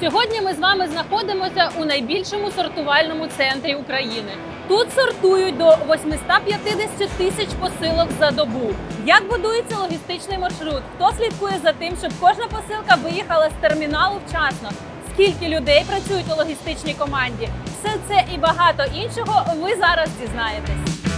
Сьогодні ми з вами знаходимося у найбільшому сортувальному центрі України. Тут сортують до 850 тисяч посилок за добу. Як будується логістичний маршрут? Хто слідкує за тим, щоб кожна посилка виїхала з терміналу вчасно? Скільки людей працюють у логістичній команді? Все це і багато іншого ви зараз дізнаєтесь.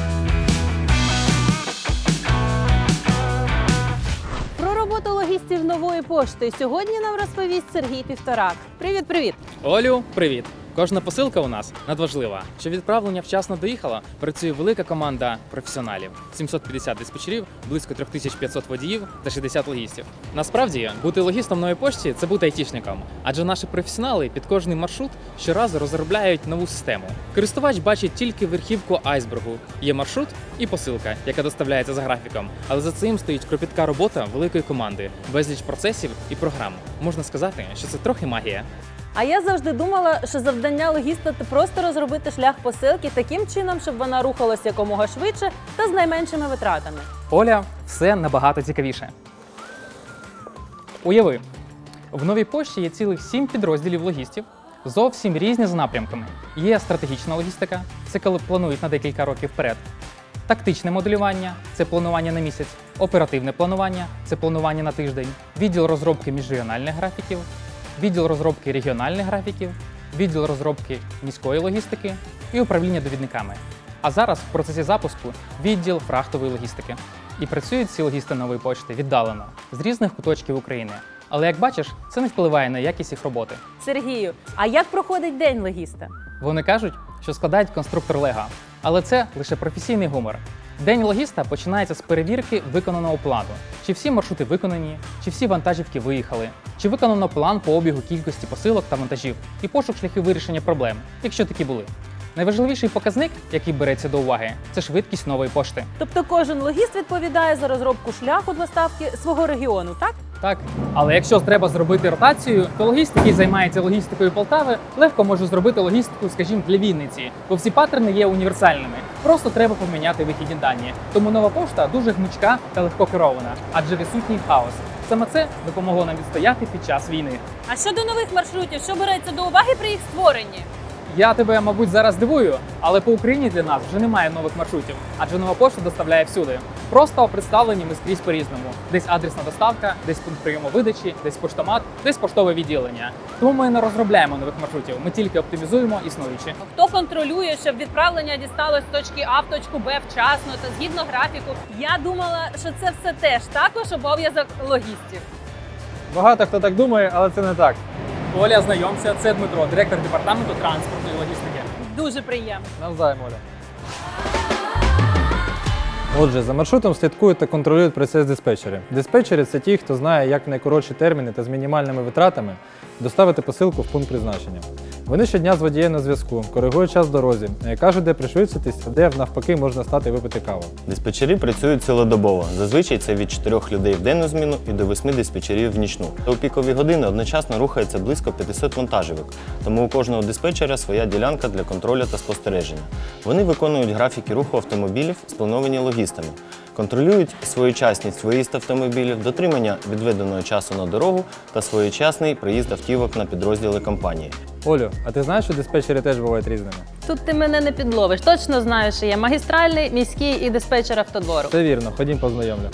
Про логістів нової пошти сьогодні нам розповість Сергій Півторак. Привіт, привіт! Олю, привіт! Кожна посилка у нас надважлива. Щоб відправлення вчасно доїхало, працює велика команда професіоналів: 750 диспетчерів, близько 3500 водіїв та 60 логістів. Насправді, бути логістом нової пошті це бути айтішником, адже наші професіонали під кожний маршрут щоразу розробляють нову систему. Користувач бачить тільки верхівку айсбергу. Є маршрут і посилка, яка доставляється за графіком. Але за цим стоїть кропітка робота великої команди, безліч процесів і програм. Можна сказати, що це трохи магія. А я завжди думала, що завдання логіста це просто розробити шлях посилки таким чином, щоб вона рухалася якомога швидше та з найменшими витратами. Оля, все набагато цікавіше. Уяви, в новій пошті є цілих сім підрозділів логістів, зовсім різні за напрямками. Є стратегічна логістика, це коли планують на декілька років вперед. Тактичне моделювання це планування на місяць, оперативне планування це планування на тиждень, відділ розробки міжрегіональних графіків, відділ розробки регіональних графіків, відділ розробки міської логістики і управління довідниками. А зараз в процесі запуску відділ фрахтової логістики. І працюють ці логісти нової почти віддалено з різних куточків України. Але як бачиш, це не впливає на якість їх роботи. Сергію, а як проходить день логіста? Вони кажуть, що складають конструктор Лего, але це лише професійний гумор. День логіста починається з перевірки виконаного плану. Чи всі маршрути виконані, чи всі вантажівки виїхали, чи виконано план по обігу кількості посилок та вантажів і пошук шляхів вирішення проблем, якщо такі були. Найважливіший показник, який береться до уваги, це швидкість нової пошти. Тобто кожен логіст відповідає за розробку шляху доставки свого регіону, так? Так, але якщо треба зробити ротацію, то логіст, який займається логістикою Полтави, легко може зробити логістику, скажімо, для Вінниці, бо всі паттерни є універсальними. Просто треба поміняти вихідні дані. Тому нова пошта дуже гнучка та легко керована, адже відсутній хаос. Саме це допомогло нам відстояти під час війни. А щодо нових маршрутів, що береться до уваги при їх створенні? Я тебе, мабуть, зараз дивую, але по Україні для нас вже немає нових маршрутів, адже нова пошта доставляє всюди. Просто представлені ми скрізь по-різному. Десь адресна доставка, десь пункт прийому видачі, десь поштомат, десь поштове відділення. Тому ми не розробляємо нових маршрутів. Ми тільки оптимізуємо існуючі. Хто контролює, щоб відправлення дісталось з точки А в точку Б вчасно та згідно графіку? Я думала, що це все теж також обов'язок логістів. Багато хто так думає, але це не так. Оля, знайомся, це Дмитро, директор департаменту транспортної логістики. Дуже приємно. Навзаєм, Оля. Отже, за маршрутом слідкують та контролюють процес диспетчери. Диспетчери це ті, хто знає, як в найкоротші терміни та з мінімальними витратами доставити посилку в пункт призначення. Вони щодня з водієм на зв'язку, коригують час в дорозі, е, кажуть, де пришвидшитись, де навпаки можна стати випити каву. Диспетчери працюють цілодобово. Зазвичай це від 4 людей в денну зміну і до 8 диспетчерів в нічну. У пікові години одночасно рухається близько 500 вантажівок, тому у кожного диспетчера своя ділянка для контролю та спостереження. Вони виконують графіки руху автомобілів, сплановані логістами, контролюють своєчасність виїзд автомобілів, дотримання відведеного часу на дорогу та своєчасний приїзд автівок на підрозділи компанії. Олю, а ти знаєш, що диспетчери теж бувають різними? Тут ти мене не підловиш. Точно знаю, що є магістральний, міський і диспетчер автодвору. Це вірно, ходім познайомлю.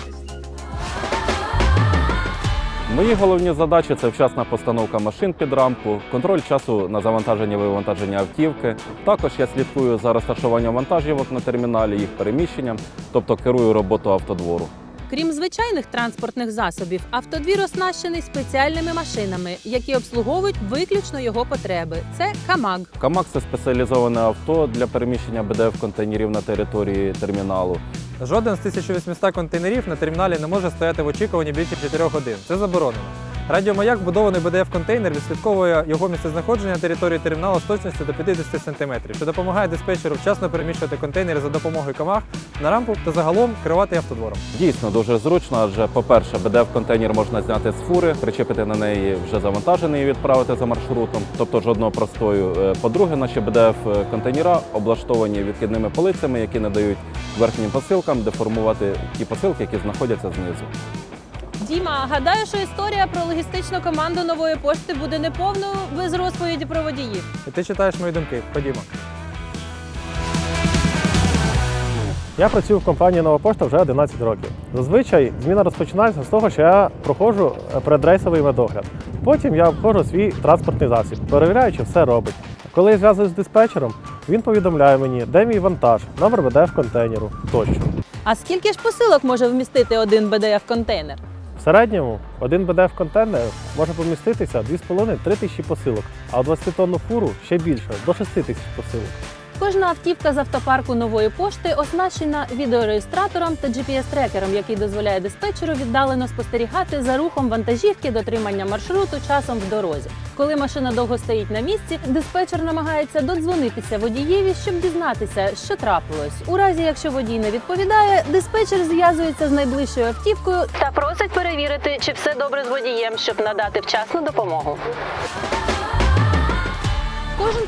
Мої головні задачі це вчасна постановка машин під рамку, контроль часу на завантаження і вивантаження автівки. Також я слідкую за розташуванням вантажівок на терміналі, їх переміщенням, тобто керую роботу автодвору. Крім звичайних транспортних засобів, автодвір оснащений спеціальними машинами, які обслуговують виключно його потреби. Це КАМАГ. КАМАК це спеціалізоване авто для переміщення БДФ-контейнерів на території терміналу. Жоден з 1800 контейнерів на терміналі не може стояти в очікуванні більше 4 годин. Це заборонено. Радіомаяк, вбудований БДФ-контейнер, відслідковує його місцезнаходження на території терміналу з точністю до 50 см, що допомагає диспетчеру вчасно переміщувати контейнери за допомогою камаг на рампу та загалом керувати автодвором. Дійсно дуже зручно, адже, по-перше, БДФ-контейнер можна зняти з фури, причепити на неї вже завантажений і відправити за маршрутом, тобто жодного простою. Е, По-друге, наші БДФ-контейнера облаштовані відкидними полицями, які не дають верхнім посилкам деформувати ті посилки, які знаходяться знизу. Діма, гадаю, що історія про логістичну команду нової пошти буде неповною без розповіді про водіїв. І ти читаєш мої думки. Ходімо. Я працюю в компанії Нова пошта вже 11 років. Зазвичай зміна розпочинається з того, що я проходжу е, передрейсовий медогляд. Потім я обходжу свій транспортний засіб, перевіряю, чи все робить. Коли я зв'язуюсь з диспетчером, він повідомляє мені, де мій вантаж, номер БДФ контейнеру тощо. А скільки ж посилок може вмістити один БДФ контейнер? В середньому один БДФ контейнер може поміститися 2,5-3 тисячі посилок, а у 20-тонну фуру ще більше до 6 тисяч посилок. Кожна автівка з автопарку нової пошти оснащена відеореєстратором та GPS-трекером, який дозволяє диспетчеру віддалено спостерігати за рухом вантажівки, дотримання маршруту часом в дорозі. Коли машина довго стоїть на місці, диспетчер намагається додзвонитися водієві, щоб дізнатися, що трапилось. У разі, якщо водій не відповідає, диспетчер зв'язується з найближчою автівкою та просить перевірити, чи все добре з водієм, щоб надати вчасну допомогу.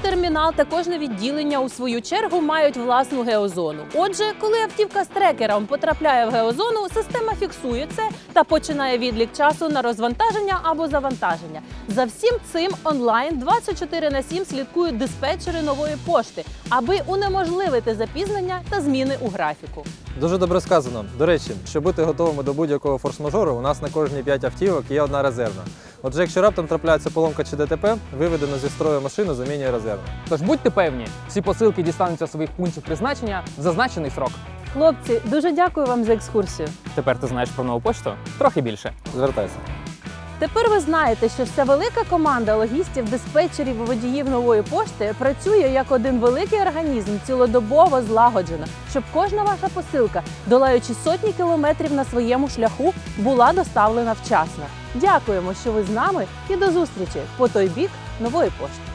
Термінал та кожне відділення у свою чергу мають власну геозону. Отже, коли автівка з трекером потрапляє в геозону, система фіксує це та починає відлік часу на розвантаження або завантаження. За всім цим онлайн 24 на 7 слідкують диспетчери нової пошти, аби унеможливити запізнення та зміни у графіку. Дуже добре сказано. До речі, щоб бути готовими до будь-якого форс-мажору, у нас на кожні 5 автівок є одна резервна. Отже, якщо раптом трапляється поломка чи ДТП, виведено зі строю машину замінює резервну. Тож будьте певні, всі посилки дістануться своїх пунктів призначення в зазначений срок. Хлопці, дуже дякую вам за екскурсію. Тепер ти знаєш про нову пошту трохи більше. Звертайся. Тепер ви знаєте, що вся велика команда логістів, диспетчерів і водіїв нової пошти працює як один великий організм, цілодобово злагоджено, щоб кожна ваша посилка, долаючи сотні кілометрів на своєму шляху, була доставлена вчасно. Дякуємо, що ви з нами, і до зустрічі по той бік нової пошти.